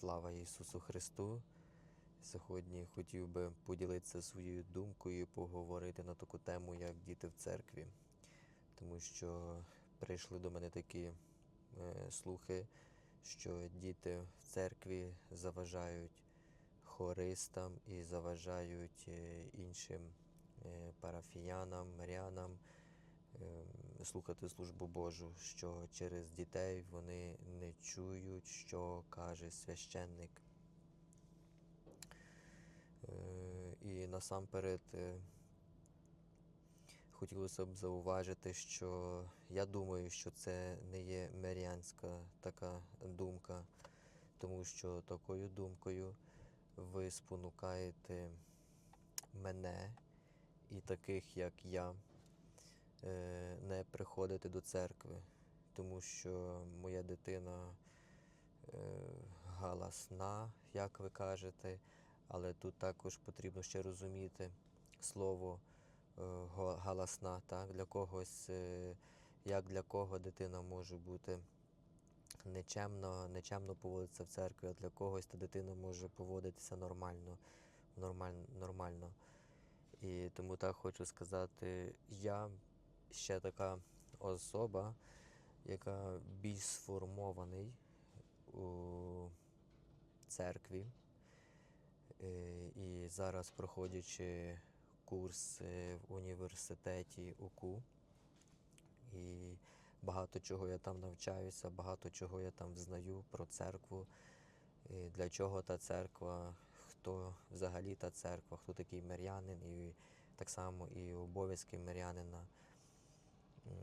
Слава Ісусу Христу! Сьогодні хотів би поділитися своєю думкою і поговорити на таку тему, як діти в церкві. Тому що прийшли до мене такі е, слухи, що діти в церкві заважають хористам і заважають е, іншим е, парафіянам, мирянам ем, слухати службу Божу, що через дітей вони не чують, що каже священник. Е, І насамперед е, хотілося б зауважити, що я думаю, що це не є мирянська така думка, тому що такою думкою ви спонукаєте мене і таких, як я, не приходити до церкви, тому що моя дитина е, галасна, як ви кажете, але тут також потрібно ще розуміти слово е, галасна, так? Для когось, е, як для кого дитина може бути нечемно, нечемно поводитися в церкві, а для когось та дитина може поводитися нормально, нормаль, нормально. І тому так хочу сказати, я ще така особа, яка більш сформований у церкві. Е, І зараз проходячи курс е, в університеті УКУ, і багато чого я там навчаюся, багато чого я там взнаю про церкву, і для чого та церква, хто взагалі та церква, хто такий мирянин, і так само і обов'язки мирянина.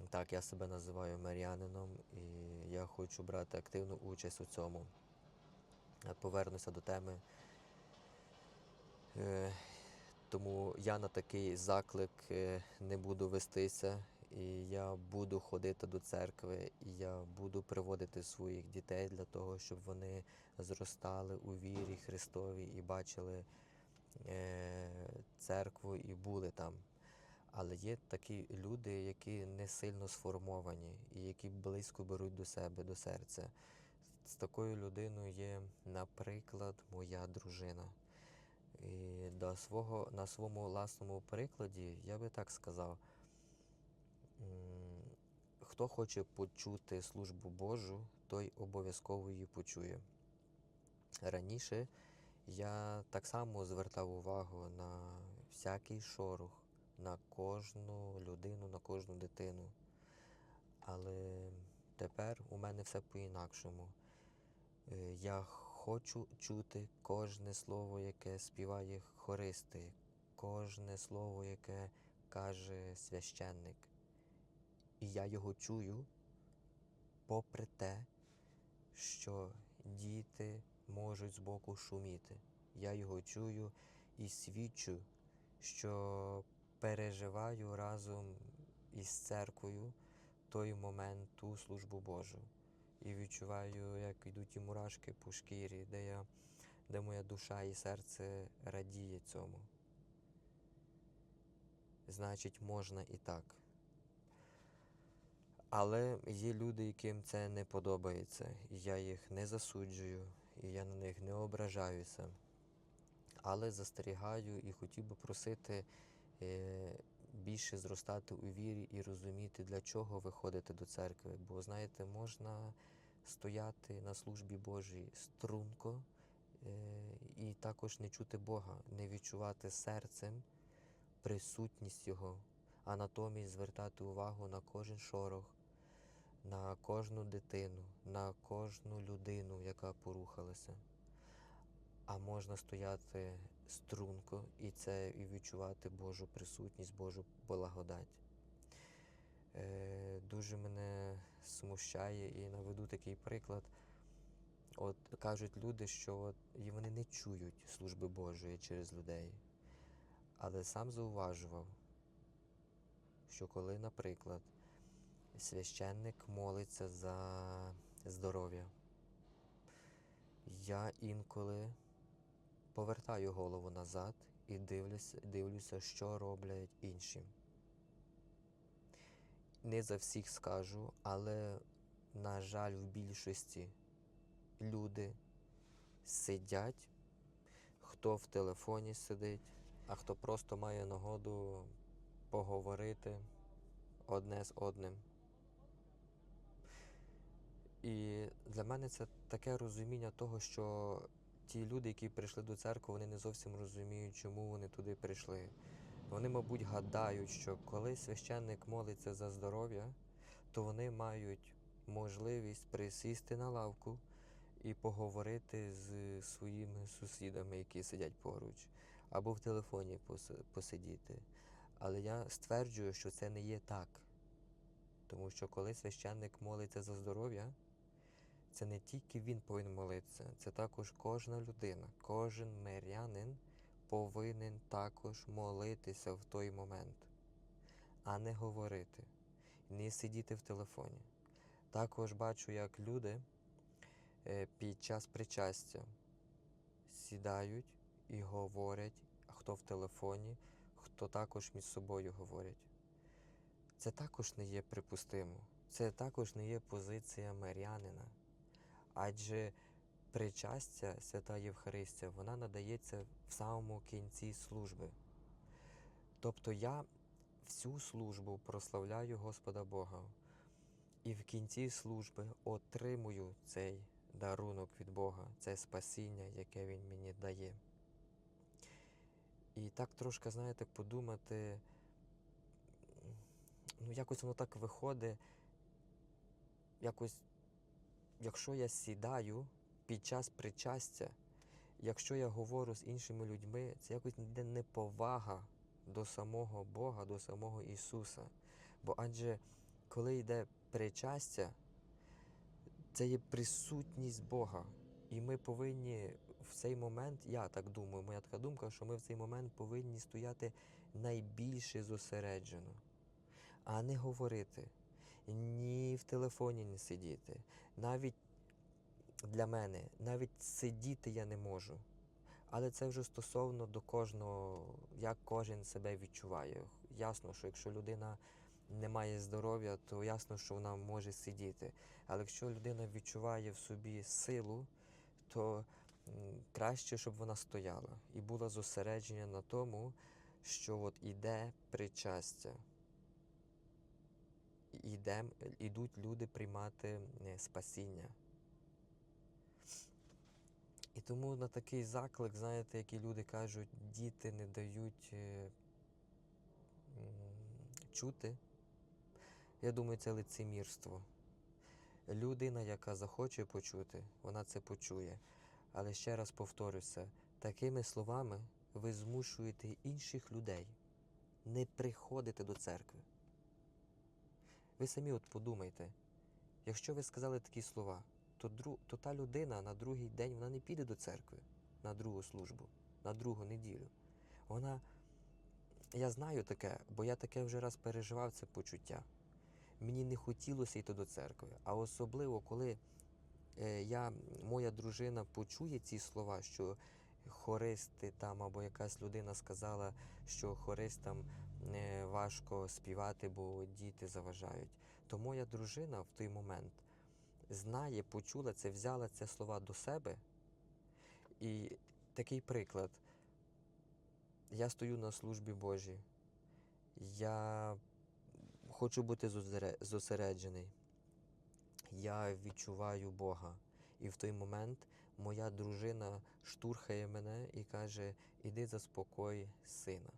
Так, я себе називаю мирянином, і я хочу брати активну участь у цьому. Повернуся до теми. Е, Тому я на такий заклик е, не буду вестися, і я буду ходити до церкви, і я буду приводити своїх дітей для того, щоб вони зростали у вірі Христовій і бачили е, церкву і були там. Але є такі люди, які не сильно сформовані і які близько беруть до себе, до серця. З такою людиною є, наприклад, моя дружина. І до свого, на своєму власному прикладі я би так сказав: хто хоче почути службу Божу, той обов'язково її почує. Раніше я так само звертав увагу на всякий шорох, на кожну людину, на кожну дитину. Але тепер у мене все по-інакшому. Е, Я хочу чути кожне слово, яке співає хористи, кожне слово, яке каже священник. І я його чую, попри те, що діти можуть збоку шуміти. Я його чую і свідчу, що переживаю разом із церквою той момент, ту службу Божу. І відчуваю, як йдуть ті мурашки по шкірі, де, я, де моя душа і серце радіє цьому. Значить, можна і так. Але є люди, яким це не подобається, і я їх не засуджую, і я на них не ображаюся. Але застерігаю і хотів би просити більше зростати у вірі і розуміти, для чого ви ходите до церкви. Бо, знаєте, можна стояти на службі Божій струнко е, і також не чути Бога, не відчувати серцем присутність Його, а натомість звертати увагу на кожен шорох, на кожну дитину, на кожну людину, яка порухалася. А можна стояти струнко і це і відчувати Божу присутність, Божу благодать. Е, дуже мене смущає і наведу такий приклад. От кажуть люди, що от, і вони не чують служби Божої через людей. Але сам зауважував, що коли, наприклад, священник молиться за здоров'я, я інколи повертаю голову назад і дивлюся, дивлюся, що роблять інші. Не за всіх скажу, але, на жаль, в більшості люди сидять, хто в телефоні сидить, а хто просто має нагоду поговорити одне з одним. І для мене це таке розуміння того, що ті люди, які прийшли до церкви, вони не зовсім розуміють, чому вони туди прийшли. Вони, мабуть, гадають, що коли священник молиться за здоров'я, то вони мають можливість присісти на лавку і поговорити з своїми сусідами, які сидять поруч, або в телефоні посидіти. Але я стверджую, що це не є так. Тому що коли священник молиться за здоров'я, це не тільки він повинен молитися, це також кожна людина, кожен мирянин повинен також молитися в той момент, а не говорити, не сидіти в телефоні. Також бачу, як люди е, під час причастя сідають і говорять, хто в телефоні, хто також між собою говорять. Це також не є припустимо. Це також не є позиція мирянина. Адже причастя, свята Євхаристія, вона надається в самому кінці служби. Тобто я всю службу прославляю Господа Бога. І в кінці служби отримую цей дарунок від Бога, це спасіння, яке Він мені дає. І так трошки, знаєте, подумати, ну якось воно так виходить, якось, якщо я сідаю під час причастя, якщо я говорю з іншими людьми, це якось йде неповага до самого Бога, до самого Ісуса. Бо адже коли йде причастя, це є присутність Бога. І ми повинні в цей момент, я так думаю, моя така думка, що ми в цей момент повинні стояти найбільше зосереджено, а не говорити, ні в телефоні не сидіти. Навіть для мене, навіть сидіти я не можу. Але це вже стосовно до кожного, як кожен себе відчуває. Ясно, що якщо людина не має здоров'я, то ясно, що вона може сидіти. Але якщо людина відчуває в собі силу, то краще, щоб вона стояла і була зосереджена на тому, що от іде причастя. Ідуть люди приймати е, спасіння. І тому на такий заклик, знаєте, які люди кажуть, діти не дають е, чути. Я думаю, це лицемірство. Людина, яка захоче почути, вона це почує. Але ще раз повторюся, такими словами ви змушуєте інших людей не приходити до церкви. Ви самі от подумайте, якщо ви сказали такі слова, то, дру, то та людина на другий день вона не піде до церкви на другу службу, на другу неділю. Вона, я знаю таке, бо я таке вже раз переживав це почуття. Мені не хотілося йти до церкви, а особливо, коли е, я, моя дружина почує ці слова, що хористи там або якась людина сказала, що хористам е, важко співати, бо діти заважають. То моя дружина в той момент знає, почула це, взяла ці слова до себе. І такий приклад. Я стою на службі Божій. Я хочу бути зосереджений. Я відчуваю Бога. І в той момент моя дружина штурхає мене і каже: Іди заспокой сина.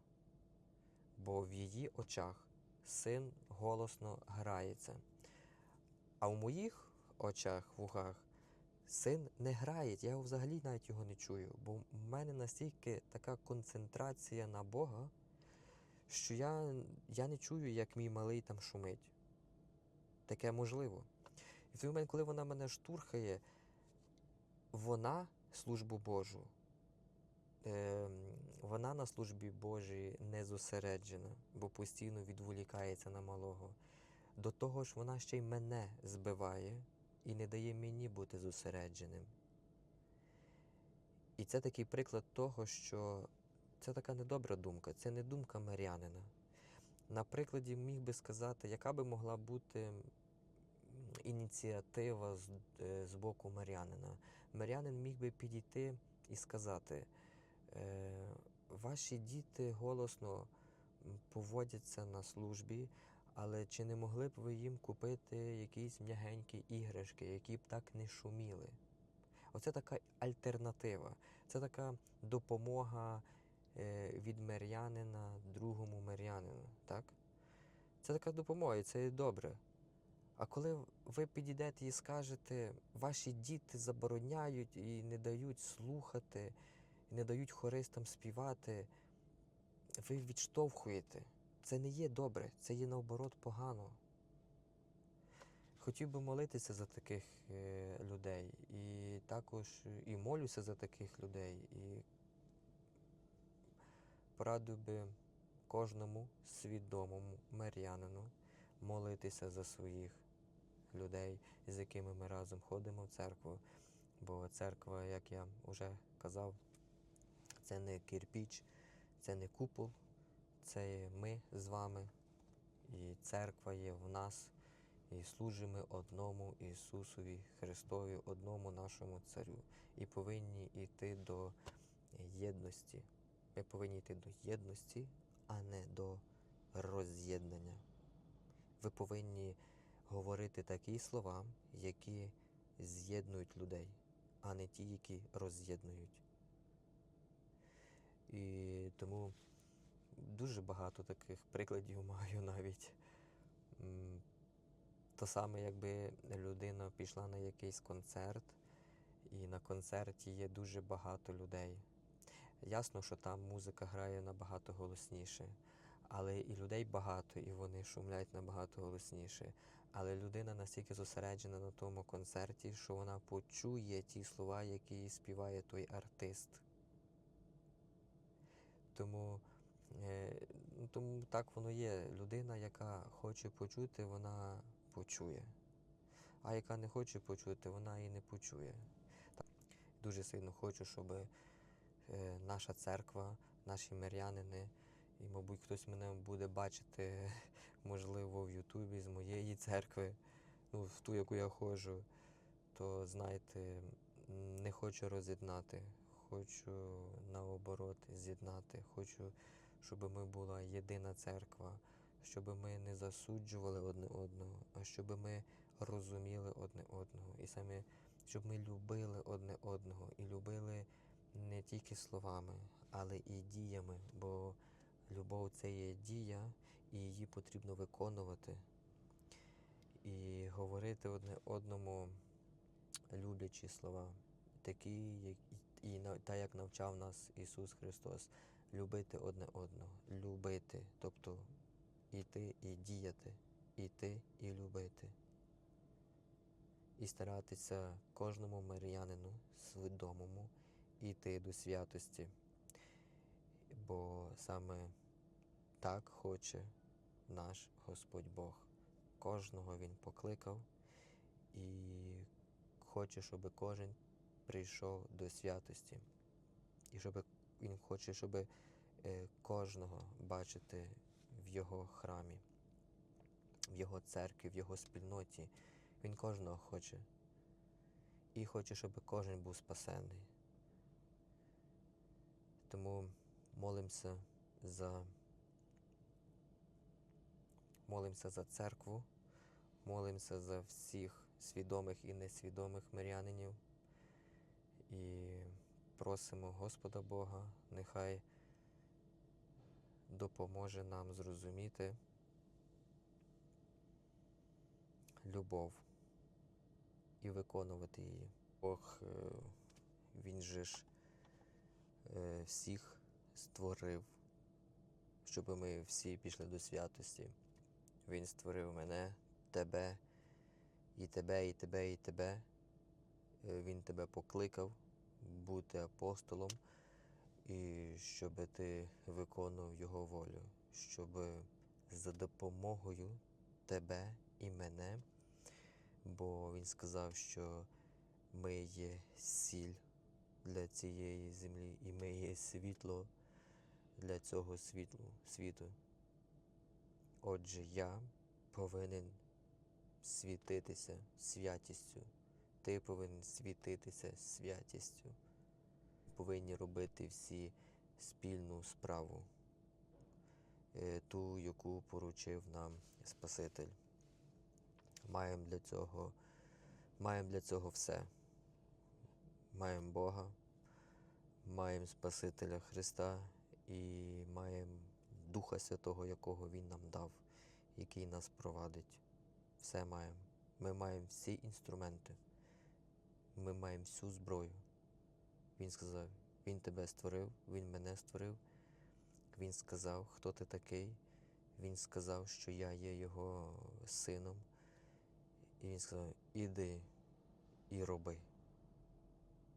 Бо в її очах син голосно грається. А в моїх очах, вухах, син не грає, я взагалі навіть його не чую. Бо в мене настільки така концентрація на Бога, що я, я не чую, як мій малий там шумить. Таке можливо. І в той момент, коли вона мене штурхає, вона службу Божу, е, вона на службі Божій не зосереджена, бо постійно відволікається на малого. До того ж, вона ще й мене збиває і не дає мені бути зосередженим. І це такий приклад того, що це така недобра думка, це не думка мирянина. На прикладі міг би сказати, яка би могла бути ініціатива з, е, з боку мирянина. Мирянин міг би підійти і сказати: е, ваші діти голосно поводяться на службі, але чи не могли б ви їм купити якісь м'ягенькі іграшки, які б так не шуміли? Оце така альтернатива, це така допомога е, від мирянина другому мирянину. Так? Це така допомога, і це добре. А коли ви підійдете і скажете, ваші діти забороняють і не дають слухати, і не дають хористам співати, ви відштовхуєте. Це не є добре, це є наоборот погано. Хотів би молитися за таких е, людей, і також і молюся за таких людей, і порадив би кожному свідомому мирянину молитися за своїх людей, з якими ми разом ходимо в церкву. Бо церква, як я вже казав, це не кирпіч, це не купол, це ми з вами, і церква є в нас, і служимо одному Ісусові Христові, одному нашому Царю. І повинні йти до єдності. Ми повинні йти до єдності, а не до роз'єднання. Ви повинні говорити такі слова, які з'єднують людей, а не ті, які роз'єднують. І тому дуже багато таких прикладів маю навіть. То саме, якби людина пішла на якийсь концерт, і на концерті є дуже багато людей. Ясно, що там музика грає набагато голосніше, але і людей багато, і вони шумлять набагато голосніше. Але людина настільки зосереджена на тому концерті, що вона почує ті слова, які співає той артист. Тому, е, ну, тому так воно є. Людина, яка хоче почути, вона почує. А яка не хоче почути, вона і не почує. Так. Дуже сильно хочу, щоб е, наша церква, наші мирянини, і, мабуть, хтось мене буде бачити, можливо, в Ютубі з моєї церкви, ну, в ту, яку я ходжу, то знаєте, не хочу роз'єднати, хочу наоборот з'єднати. Хочу, щоб ми була єдина церква, щоб ми не засуджували одне одного, а щоб ми розуміли одне одного. І саме, щоб ми любили одне одного і любили не тільки словами, але і діями. Бо любов це є дія, і її потрібно виконувати. І говорити одне одному люблячі слова, такі, і, і на- та як навчав нас Ісус Христос, любити одне одного, любити, тобто іти і діяти, іти і любити. І старатися кожному мар'янину свідомому йти до святості. Бо саме так хоче наш Господь Бог. Кожного Він покликав і хоче, щоб кожен прийшов до святості. І щоб Він хоче, щоб е, кожного бачити в Його храмі, в Його церкві, в Його спільноті. Він кожного хоче. І хоче, щоб кожен був спасений. Тому молимося за молимося за церкву, молимося за всіх свідомих і несвідомих мирянинів і просимо Господа Бога, нехай допоможе нам зрозуміти любов і виконувати її. Бог, е, Він же ж е, всіх створив, щоб ми всі пішли до святості. Він створив мене, тебе, і тебе, і тебе, і тебе. Е, Він тебе покликав бути апостолом, і щоб ти виконував Його волю, щоб за допомогою тебе і мене, бо Він сказав, що ми є сіль для цієї землі, і ми є світло для цього світлу, світу. Отже, я повинен світитися святістю. Ти повинен світитися святістю. Повинні робити всі спільну справу, е, ту, яку поручив нам Спаситель. Маємо для цього, маємо для цього все. Маємо Бога, маємо Спасителя Христа і маємо Духа Святого, якого Він нам дав, який нас провадить. Все маємо. Ми маємо всі інструменти. Ми маємо всю зброю. Він сказав, Він тебе створив, Він мене створив. Він сказав, хто ти такий. Він сказав, що я є його сином. І він сказав, іди і роби.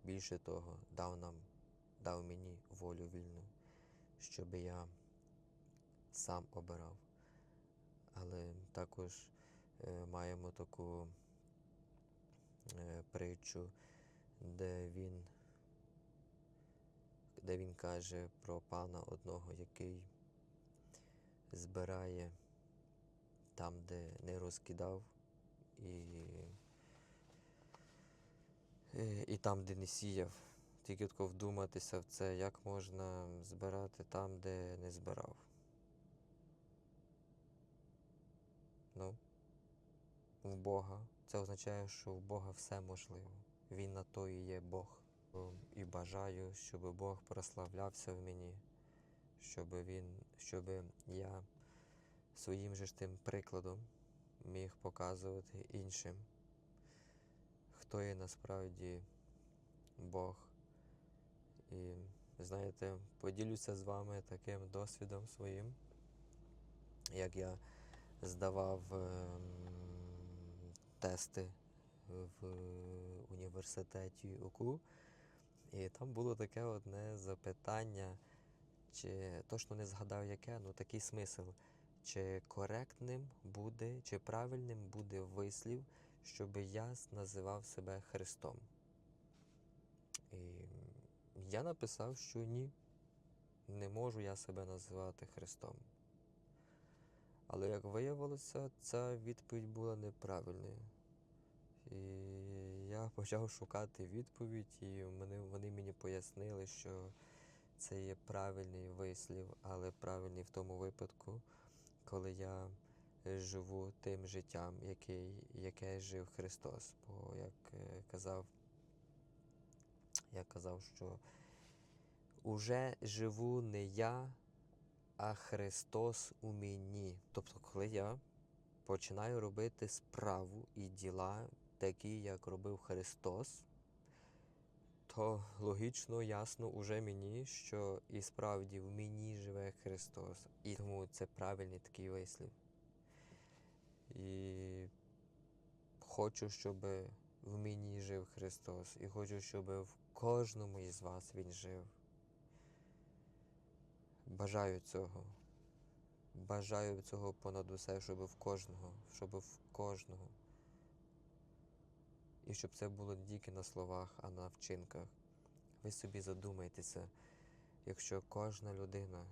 Більше того, дав нам, дав мені волю вільну, щоб я сам обирав. Але також е, маємо таку притчу, де він, де він каже про пана одного, який збирає там, де не розкидав, і, е, і там, де не сіяв. Тільки тако вдуматися в це, як можна збирати там, де не збирав. Ну, в Бога. Це означає, що в Бога все можливо. Він на то і є Бог. І бажаю, щоб Бог прославлявся в мені, щоб він, щоб я своїм же ж тим прикладом міг показувати іншим, хто є насправді Бог. І знаєте, поділюся з вами таким досвідом своїм, як я здавав ем, тести в університеті УКУ. І там було таке одне запитання, чи точно не згадав яке, ну такий смисл. Чи коректним буде, чи правильним буде вислів, щоб я називав себе Христом? І я написав, що ні, не можу я себе називати Христом. Але як виявилося, ця відповідь була неправильною. І я почав шукати відповідь, і вони, вони мені пояснили, що це є правильний вислів, але правильний в тому випадку, коли я живу тим життям, який, яке жив Христос. Бо як е, казав, я казав, що уже живу не я, а Христос у мені. Тобто, коли я починаю робити справу і діла, такі, як робив Христос, то логічно, ясно уже мені, що і справді в мені живе Христос. І тому це правильний такий вислів. І хочу, щоб в мені жив Христос, і хочу, щоб в кожному із вас Він жив. Бажаю цього. Бажаю цього понад усе, щоб в кожного, щоб в кожного. І щоб це було не тільки на словах, а на вчинках. Ви собі задумайтеся, якщо кожна людина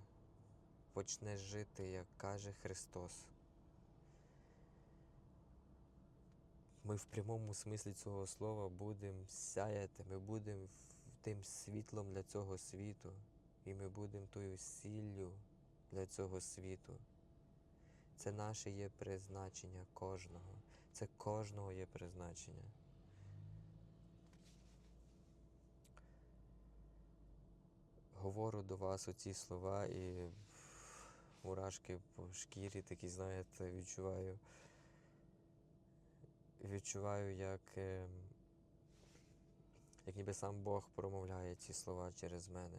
почне жити, як каже Христос. Ми в прямому смислі цього слова будемо сяяти, ми будемо тим світлом для цього світу, і ми будемо тою сіллю для цього світу. Це наше є призначення кожного. Це кожного є призначення. Говорю до вас оці слова і мурашки по шкірі такі, знаєте, відчуваю. Відчуваю, як, е, як ніби сам Бог промовляє ці слова через мене.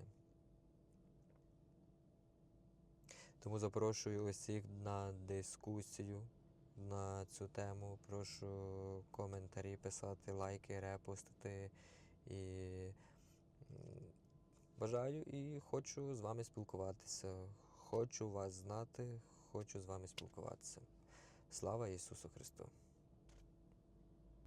Тому запрошую усіх на дискусію на цю тему. Прошу коментарі писати, лайки, репостити. І бажаю і хочу з вами спілкуватися. Хочу вас знати, хочу з вами спілкуватися. Слава Ісусу Христу!